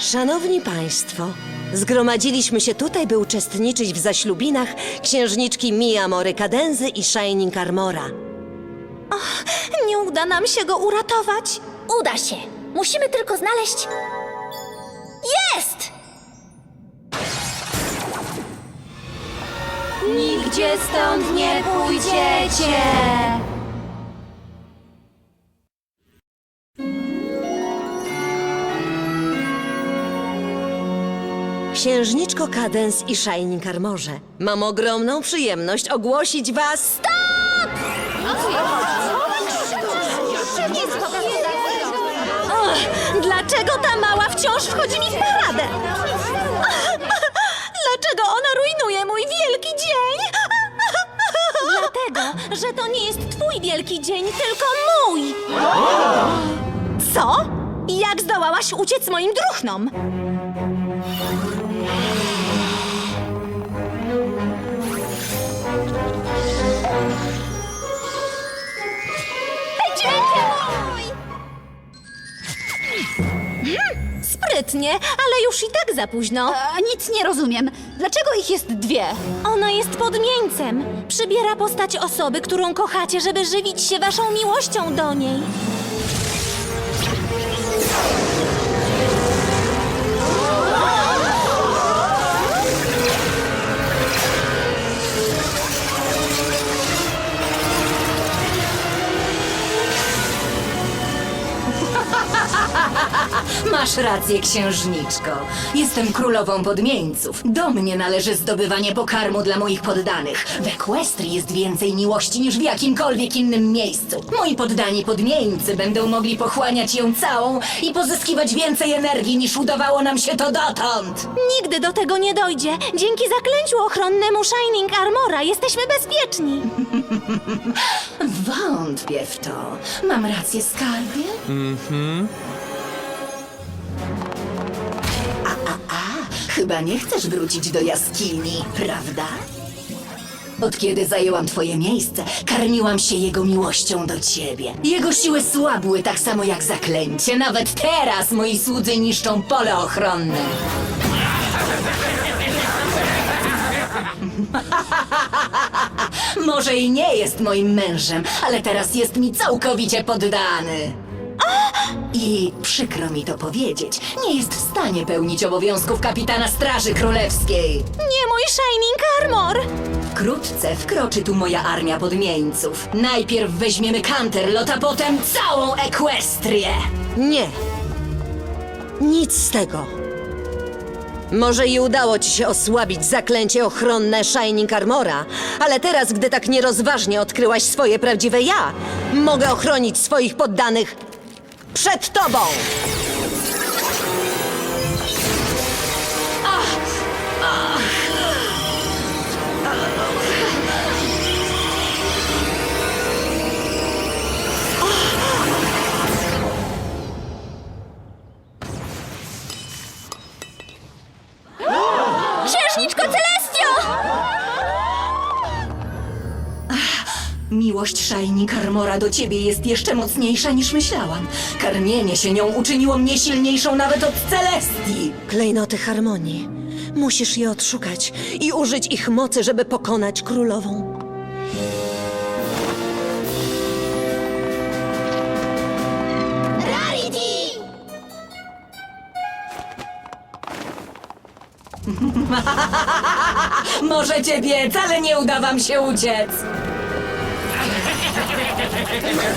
Szanowni Państwo, zgromadziliśmy się tutaj, by uczestniczyć w zaślubinach księżniczki Mia Mory Cadenzy i Shining Armora. Nie uda nam się go uratować. Uda się. Musimy tylko znaleźć. Jest! Nigdzie stąd nie pójdziecie. Księżniczko Cadens i Shining Armorze, mam ogromną przyjemność ogłosić Was... Dlaczego ta mała wciąż wchodzi mi w paradę? Dlaczego ona rujnuje mój wielki dzień? Dlatego, że to nie jest twój wielki dzień, tylko mój. Co? Jak zdołałaś uciec moim druchnom? Ale już i tak za późno. A, nic nie rozumiem. Dlaczego ich jest dwie? Ona jest podmieńcem. Przybiera postać osoby, którą kochacie, żeby żywić się waszą miłością do niej. Masz rację, księżniczko. Jestem królową podmieńców. Do mnie należy zdobywanie pokarmu dla moich poddanych. W Equestrii jest więcej miłości niż w jakimkolwiek innym miejscu. Moi poddani podmieńcy będą mogli pochłaniać ją całą i pozyskiwać więcej energii niż udawało nam się to dotąd. Nigdy do tego nie dojdzie. Dzięki zaklęciu ochronnemu Shining Armora jesteśmy bezpieczni. Wątpię w to. Mam rację, skarbie? Mhm. Chyba nie chcesz wrócić do jaskini, prawda? Od kiedy zajęłam twoje miejsce, karmiłam się jego miłością do ciebie. Jego siły słabły tak samo jak zaklęcie. Nawet teraz moi słudzy niszczą pole ochronne. Może i nie jest moim mężem, ale teraz jest mi całkowicie poddany. I przykro mi to powiedzieć, nie jest w stanie pełnić obowiązków kapitana Straży Królewskiej. Nie mój Shining Armor! Wkrótce wkroczy tu moja armia podmieńców. Najpierw weźmiemy Canterlot, a potem całą Ekwestrię. Nie. Nic z tego. Może i udało ci się osłabić zaklęcie ochronne Shining Armora, ale teraz, gdy tak nierozważnie odkryłaś swoje prawdziwe ja, mogę ochronić swoich poddanych przed tobą! Miłość Shining Armora do ciebie jest jeszcze mocniejsza niż myślałam. Karmienie się nią uczyniło mnie silniejszą nawet od Celestii. Klejnoty harmonii. Musisz je odszukać i użyć ich mocy, żeby pokonać królową. Rarity! Możecie biec, ale nie uda wam się uciec. Yeah.